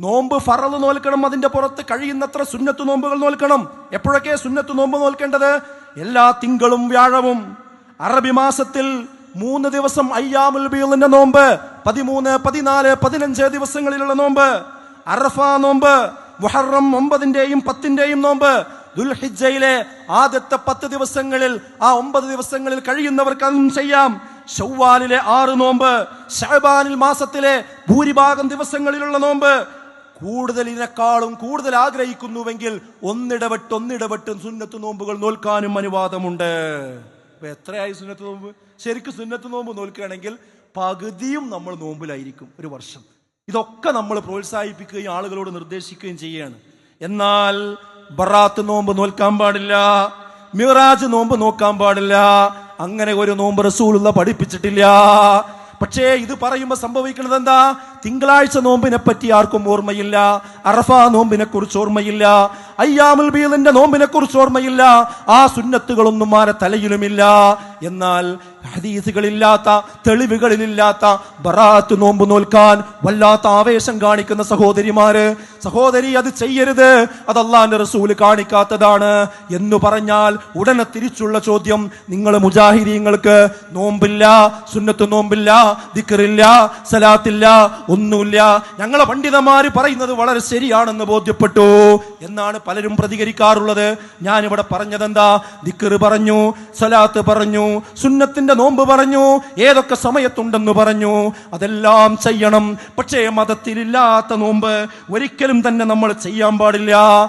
നോമ്പ് ഫറൽ നോൽക്കണം അതിന്റെ പുറത്ത് കഴിയുന്നത്ര സുന്നത്ത് നോമ്പുകൾ നോൽക്കണം. എപ്പോഴൊക്കെ സുന്നത്ത് നോമ്പ് നോൽക്കേണ്ടത്? എല്ലാ തിങ്കളും വ്യാഴവും. അറബി മാസത്തിൽ മൂന്ന് ദിവസം അയ്യാമുൽ ബീലിന്റെ നോമ്പ് പതിമൂന്ന് പതിനാല് പതിനഞ്ച് ദിവസങ്ങളിലുള്ള നോമ്പ്. അറഫ നോമ്പ് മുഹറം ഒമ്പതിന്റെയും പത്തിന്റെയും നോമ്പ്. ദുൽഹിജയിലെ ആദ്യത്തെ പത്ത് ദിവസങ്ങളിൽ ആ ഒമ്പത് ദിവസങ്ങളിൽ കഴിയുന്നവർക്ക് അതും ചെയ്യാം. ഷവ്വാലിലെ ആറ് നോമ്പ് ഷഹബാനിൽ മാസത്തിലെ ഭൂരിഭാഗം ദിവസങ്ങളിലുള്ള നോമ്പ്. കൂടുതൽ ഇതിനേക്കാളും കൂടുതൽ ആഗ്രഹിക്കുന്നുവെങ്കിൽ ഒന്നിടപെട്ട് ഒന്നിടപെട്ട് സുന്നത്ത് നോമ്പുകൾ നോൽക്കാനും അനുവാദമുണ്ട്. അപ്പൊ എത്രയായി സുന്നത്ത് നോമ്പ്? ശരിക്കും സുന്നത്ത് നോമ്പ് നോൽക്കുകയാണെങ്കിൽ പകുതിയും നമ്മൾ നോമ്പിലായിരിക്കും ഒരു വർഷം. ഇതൊക്കെ നമ്മൾ പ്രോത്സാഹിപ്പിക്കുകയും ആളുകളോട് നിർദ്ദേശിക്കുകയും ചെയ്യുകയാണ് എന്നാൽ ബറാത്ത് നോമ്പ് നോൽക്കാൻ പാടില്ല മിറാജ് നോമ്പ് നോക്കാൻ പാടില്ല അങ്ങനെ ഒരു നോമ്പ് റസൂലുള്ള പഠിപ്പിച്ചിട്ടില്ല പക്ഷേ ഇത് പറയുമ്പോൾ സംഭവിക്കുന്നത് എന്താ? തിങ്കളാഴ്ച നോമ്പിനെ പറ്റി ആർക്കും ഓർമ്മയില്ല. അറഫ നോമ്പിനെ കുറിച്ച് ഓർമ്മയില്ല. അയ്യാമുൽ ബീദിന്റെ നോമ്പിനെ കുറിച്ച് ഓർമ്മയില്ല. ആ സുന്നത്തുകളൊന്നും ആരെ തലയിലുമില്ല. എന്നാൽ ഹദീസുകളില്ലാത്ത തെളിവുകളിലില്ലാത്ത ബറാത്ത് നോമ്പ് നോൽക്കാൻ വല്ലാത്ത ആവേശം കാണിക്കുന്ന സഹോദരിമാര് സഹോദരി അത് ചെയ്യരുത് അത് റസൂൽ കാണിക്കാത്തതാണ് എന്ന് പറഞ്ഞാൽ ഉടനെ തിരിച്ചുള്ള ചോദ്യം നിങ്ങൾ മുജാഹിദീങ്ങൾക്ക് നോമ്പില്ല സുന്നത്ത് നോമ്പില്ല ദിക്കറില്ല സലാത്തില്ല ഒന്നുമില്ല. ഞങ്ങളെ പണ്ഡിതന്മാര് പറയുന്നത് വളരെ ശരിയാണെന്ന് ബോധ്യപ്പെട്ടു എന്നാണ് പലരും പ്രതികരിക്കാറുള്ളത്. ഞാനിവിടെ പറഞ്ഞതെന്താ? ദിക്കറ് പറഞ്ഞു സലാത്ത് പറഞ്ഞു സുന്നത്തിന്റെ നോമ്പ് പറഞ്ഞു ഏതൊക്കെ സമയത്തുണ്ടെന്ന് പറഞ്ഞു. അതെല്ലാം ചെയ്യണം. പക്ഷേ മതത്തിലില്ലാത്ത നോമ്പ് ഒരിക്കലും തന്നെ നമ്മൾ ചെയ്യാൻ പാടില്ല.